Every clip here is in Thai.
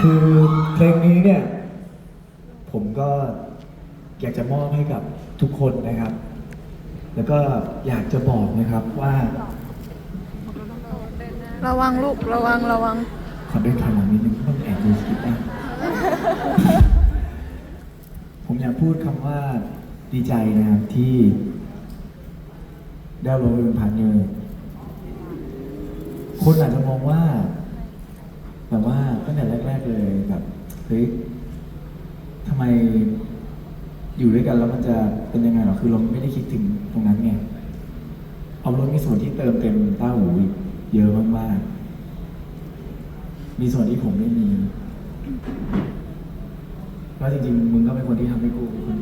คือเพลงนี้เนี่ย ผมก็อยากจะมอบให้กับทุกคนนะครับ แล้วก็อยากจะบอกนะครับว่า ระวังลูกระวังระวัง ขอเดินถอยหลังนิดนึงต้องแอบดูสกิปนะผมอยากพูดคำว่าดีใจนะครับที่ได้มาเป็นพาร์ทเนอร์คนอาจจะมองว่าแบบว่าตั้งแต่แร กเลยแบบเฮ้ยทำไมอยู่ด้วยกันแล้วมันจะเป็นยังไงหรอคือเราไม่ได้คิดถึงตรงนั้นไงเอารถมีส่วนที่เติมเต็มต้าหูเยอะมากๆ มีส่วนที่ผมไม่มีแล้วจริงๆ มึงก็เป็นคนที่ทำให้กูคน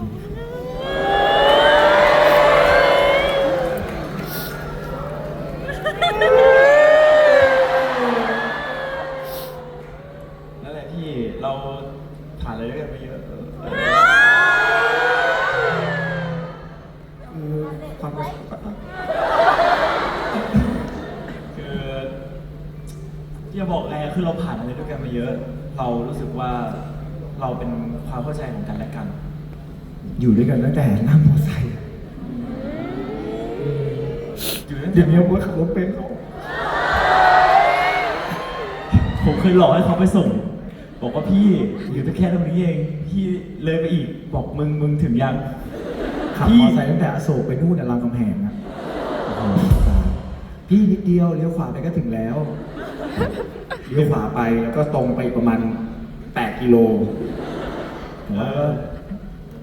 คือเราผ่านอะไรด้วยกันมาเยอะ เรารู้สึกว่าเราเป็นความเข้าใจของกันและกัน อยู่ด้วยกันตั้งแต่นั่งมอเตอร์ไซค์อยู่ตั้งแต่เดี๋ยวนี้ผมขับรถเป็นแล้วผมเคยหลอกให้เขาไปส่ง บอกว่าพี่อยู่แค่ตรงนี้เอง พี่เลยไปอีก บอกมึงมึงถึงยัง ขับมอเตอร์ไซค์ตั้งแต่อโศกไปนู่นน่ะรามคำแหงนะโอ้โหพี่นิดเดียวเลี้ยวขวาไปก็ถึงแล้ว เลี้ยวขวาไปแล้วก็ตรงไปประมาณ8กิโลเอแล้วก็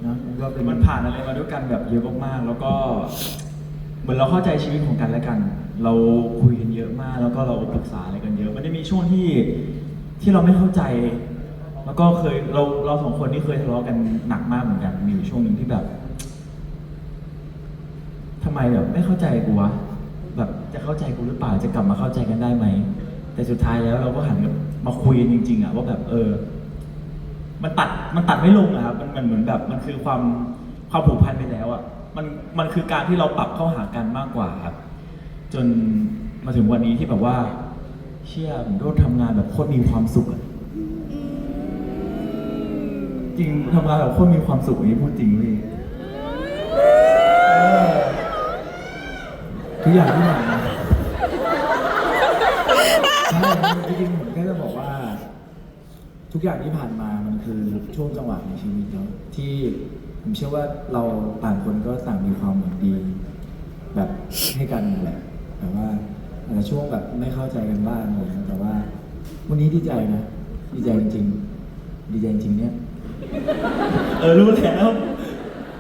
อนะมันก็เป็นมันผ่านอะไรมาด้วยกันแบบเยอะมากๆ แล้วก็ เหมือนเราเข้าใจชีวิตของกันและกัน เราคุยกันเยอะมาก แล้วก็เราปรึกษาอะไรกันเยอะ มันได้มีช่วงที่ที่เราไม่เข้าใจ แล้วก็เคยเราเราสองคนนี่เคยทะเลาะกันหนักมากเหมือนกัน มีอยู่ช่วงหนึ่งที่แบบทำไมแบบไม่เข้าใจกูวะแบบจะเข้าใจกูหรือเปล่าจะกลับมาเข้าใจกันได้ไหม แต่สุดท้ายแล้วเราก็หันกลับมาคุยกันจริง ๆอะว่าแบบเออ มันตัดมันตัดไม่ลงอะครับมันมันเหมือนแบบมันคือความความผูกพันไปแล้วอะมันมันคือการที่เราปรับเข้าหากันมากกว่าครับจนมาถึงวันนี้ที่แบบว่า เชื่อผมโดนทำงานแบบโคตรมีความสุขอะจริงทำงานแบบโคตรมีความสุขอันนี้พูดจริงเลยทุกอย่างที่ผ่านมา จริงๆผมแค่จะบอกว่า ทุกอย่างที่ผ่านมามันคือช่วงจังหวะในชีวิตเนาะที่ผมเชื่อว่าเราต่างคนก็ต่างมีความหวังดี แบบให้กันนั่นแหละแต่ว่าอาจจะช่วงแบบไม่เข้าใจกันบ้างอะไรอย่างเงี้ยแต่ว่า วันนี้ดีใจนะ ดีใจจริงๆดีใจจริงๆเนี่ยเออรู้แล้ว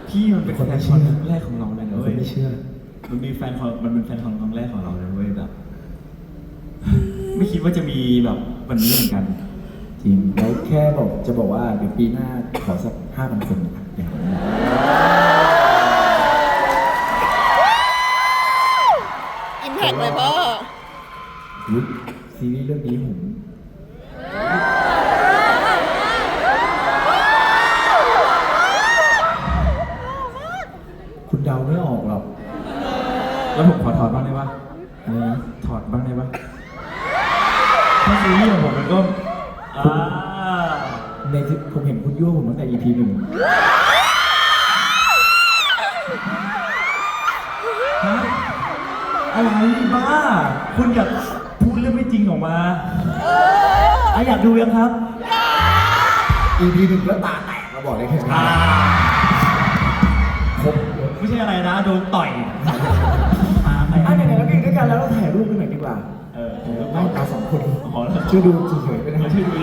พี่มันเป็นคนแฟไม่นเชื่คออนครั้งแรกของเราเลยนะคเว้นยไม่เชื่อ มันมีแฟนคอนมันเป็นแฟนคอนครั้งแรกของเราเลยเว้ยแบบ ไม่คิดว่าจะมีแบบวันนี้เหมือนกันจริงแล้วแค่บอกจะบอกว่าเดี๋ยวปีหน้าขอสักห้าพันคนนะครับอย่างนั้นอิมแพกเลยพ่อ อุ๊ยซีรีส์เรื่องนี้ผมคุณเดาไม่ออกหรอก แล้วผมขอถอดบ้างได้ปะ อะไรนะ ถอดบ้างได้ปะ ถ้าซีรีส์ของผมมันก็อ่าในที่ผมเห็นคุณยั่วผมตั้งแต่ EP หนึ่งฮะอะไรบ้า คุณอยากพูดเรื่องไม่จริงออกมาอะอยากดูยังครับอีพีหนึ่งก็ตาแตกมาบอกได้แค่นี้อ่าครบไม่ใช่อะไรนะโดนต่อยตาไปอะไหนๆเรากินด้วยกันแล้วเราถ่ายรูปกันหน่อยดีกว่า เออเออไม่ตาสองคน ขอแล้วช่วยดูเฉยๆไปนะมาช่วยดูเฉยๆ